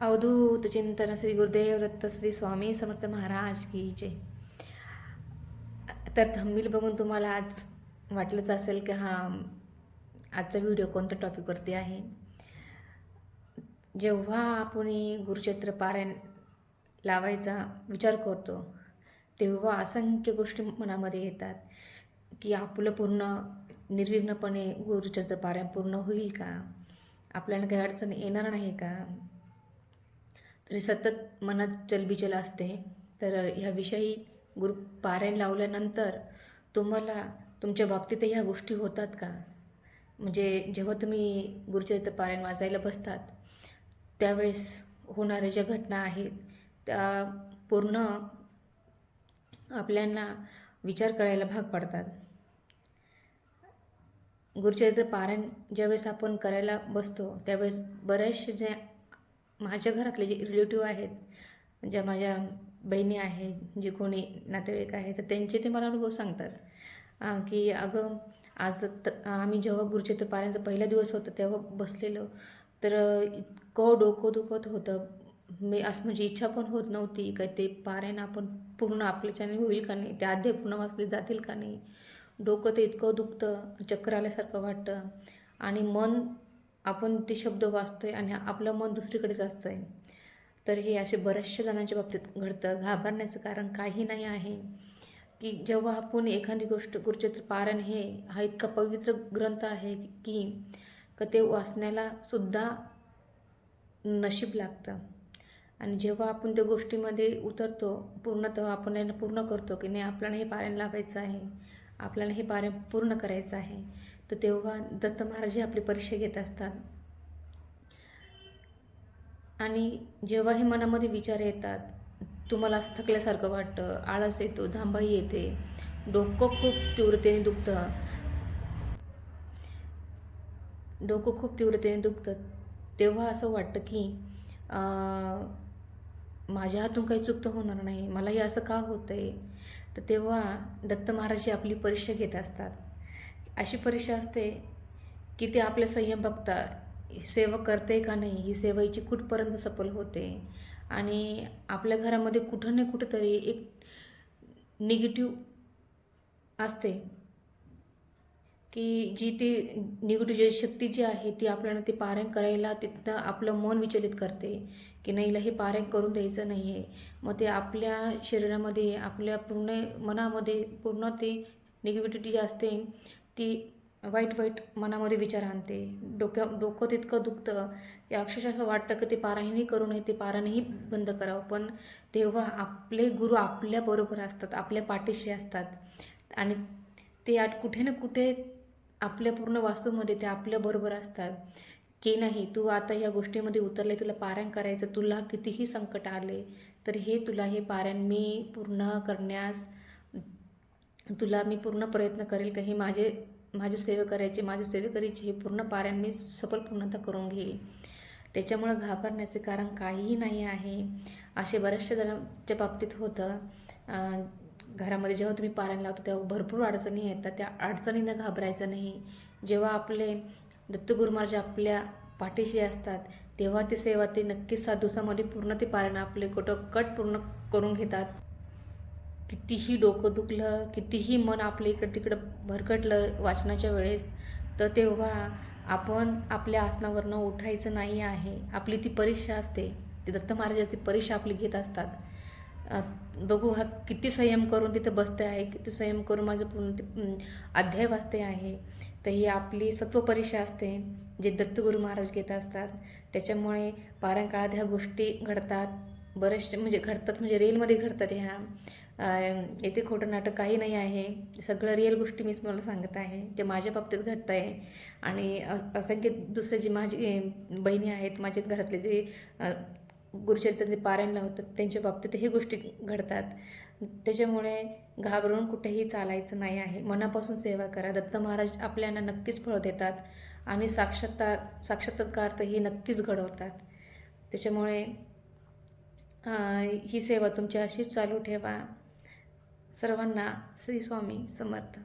अवधूत चिंतन श्री गुरुदेव दत्त श्री स्वामी समर्थ महाराज की जय तर थंबील बघून तुम्हाला आज वाटलंच असेल की हा आजचा व्हिडिओ कोणत्या टॉपिकवरती आहे जेव्हा आपण गुरुचरित्र पारायण लावायचा विचार करतो तेव्हा असंख्य गोष्टी मनामध्ये येतात की आपलं पूर्ण निर्विघ्नपणे गुरुचरित्र पारायण पूर्ण होईल का आपल्याला काही अडचण येणार नाही का तरी सतत मनात चलबिचल असते. तर ह्याविषयी गुरु पारायण लावल्यानंतर तुम्हाला तुमच्या बाबतीत ह्या गोष्टी होतात का? म्हणजे जेव्हा तुम्ही गुरुचरित्र पारायण वाचायला बसतात त्यावेळेस होणाऱ्या ज्या घटना आहेत त्या पूर्ण आपल्याला विचार करायला भाग पडतात. गुरुचरित्र पारायण ज्यावेळेस आपण करायला बसतो त्यावेळेस बरेचसे जे माझ्या घरातले जे रिलेटिव्ह आहेत ज्या माझ्या बहिणी आहेत जे कोणी नातेवाईक आहेत तर त्यांचे ते मला अनुभव सांगतात. की अगं आज आम्ही जेव्हा गुरुचित्र पारायणचा पहिला दिवस होता तेव्हा बसलेलो. तर इतकं डोकं दुखत होतं. मी असं म्हणजे इच्छा पण होत नव्हती का ते पारायण आपण पूर्ण आपल्याच्याने होईल का नाही ते आध्ये पूर्ण वाचले जातील का नाही. डोकं ते इतकं दुखतं चक्कर आल्यासारखं वाटतं. आणि मन आपण ते शब्द वाचतोय आणि आपलं मन दुसरीकडेच असतं आहे तर हे असे बऱ्याचशा जणांच्या बाबतीत घडतं. घाबरण्याचं कारण काही नाही आहे. की जेव्हा आपण एखादी गोष्ट गुरुचरित्र पारण हे हा इतका पवित्र ग्रंथ आहे की का ते वाचण्याला सुद्धा नशीब लागतं. आणि जेव्हा आपण त्या गोष्टीमध्ये उतरतो पूर्ण तेव्हा आपण पूर्ण करतो की नाही आपल्याला हे पारायण लावायचं आहे. आपल्याला हे बारे पूर्ण करायचं आहे. तर तेव्हा दत्त महाराज हे आपली परीक्षा घेत असतात. आणि जेव्हा हे मनामध्ये विचार येतात तुम्हाला असं थकल्यासारखं वाटतं आळस येतो झांबाई येते डोकं खूप तीव्रतेने दुखतं. डोकं खूप तीव्रतेने दुखतं. तेव्हा असं वाटतं की माझ्या हातून काही चुकतं होणार नाही. मला हे असं का होतं आहे तर तेव्हा दत्त महाराज आपली परीक्षा घेत असतात. अशी परीक्षा असते की ते आपले संयम बघता सेवा करते का नाही? ही सेवेची कुठपर्यंत सफल होते? आणि आपल्या घरामध्ये कुठं ना कुठंतरी एक निगेटिव्ह असते. की जी ती निगेटिव्ह जी शक्ती जी आहे ती आपल्याला ते पारायण करायला तिथं आपलं मन विचलित करते की नाही हिला हे पारायण करून द्यायचं नाही आहे मग ते आपल्या शरीरामध्ये आपल्या पूर्ण मनामध्ये पूर्ण ते निगेटिव्हिटी जी असते ती वाईट वाईट मनामध्ये विचार आणते. डोक्या डोकं तितकं दुखतं की अक्षरशः असं वाटतं की ते पारायणही करू नये ते पारायणही बंद करावं. पण तेव्हा आपले गुरु आपल्याबरोबर असतात आपल्या पाठीशी असतात. आणि ते आठ कुठे ना कुठे आपल्या पूर्ण वास्तूमध्ये ते आपल्याबरोबर असतात. की नाही तू आता या गोष्टीमध्ये उतरले तुला पारायण करायचं तुला कितीही संकट आले तर हे तुला हे पारायण मी पूर्ण करण्यास तुला मी पूर्ण प्रयत्न करेल का हे माझे माझे सेवे करायचे माझे सेवे करायचे हे पूर्ण पारायण मी सफल पूर्णता करून घेईल त्याच्यामुळं घाबरण्याचे कारण काहीही नाही आहे. असे बऱ्याचशा जणांच्या बाबतीत होतं. घरामध्ये जेव्हा तुम्ही पारायण लावता तेव्हा भरपूर अडचणी येतात. त्या अडचणींना घाबरायचं नाही. जेव्हा आपले दत्तगुरु महाराज आपल्या पाठीशी असतात तेव्हा ती सेवा ते नक्कीच सात दिवसामध्ये पूर्ण ते पारायण आपले कुठं कट पूर्ण करून घेतात. कितीही डोकं दुखलं कितीही मन आपलं इकडं तिकडं भरकटलं वाचनाच्या वेळेस तर तेव्हा आपण आपल्या आसनावरनं उठायचं नाही आहे. आपली ती परीक्षा असते. ती दत्त महाराज परीक्षा आपली घेत असतात. बघू हा किती संयम करून तिथं बसते आहे किती संयम करून माझं पूर्ण ते अध्याय वाचते आहे. तर ही आपली सत्व परीक्षा असते जे दत्तगुरू महाराज घेत असतात. त्याच्यामुळे पारंकाळात काळात ह्या गोष्टी घडतात. बरेचसे म्हणजे घडतात म्हणजे रिअलमध्ये घडतात ह्या. येथे खोटं नाटक काही नाही आहे. सगळं रिअल गोष्टी मीच मला सांगत आहे. ते माझ्या बाबतीत घडतं आहे. आणि असंख्य दुसरे जे माझे बहिणी आहेत माझ्या घरातले जे गुरुचरित्र जे पारायण लावतात त्यांच्या बाबतीत हे गोष्टी घडतात. त्याच्यामुळे घाबरून कुठेही चालायचं नाही आहे. मनापासून सेवा करा. दत्त महाराज आपल्याला नक्कीच फळ देतात आणि साक्षात्कार साक्षात्कार तर ही नक्कीच घडवतात. त्याच्यामुळे ही सेवा तुमची अशीच चालू ठेवा. सर्वांना श्री स्वामी समर्थ.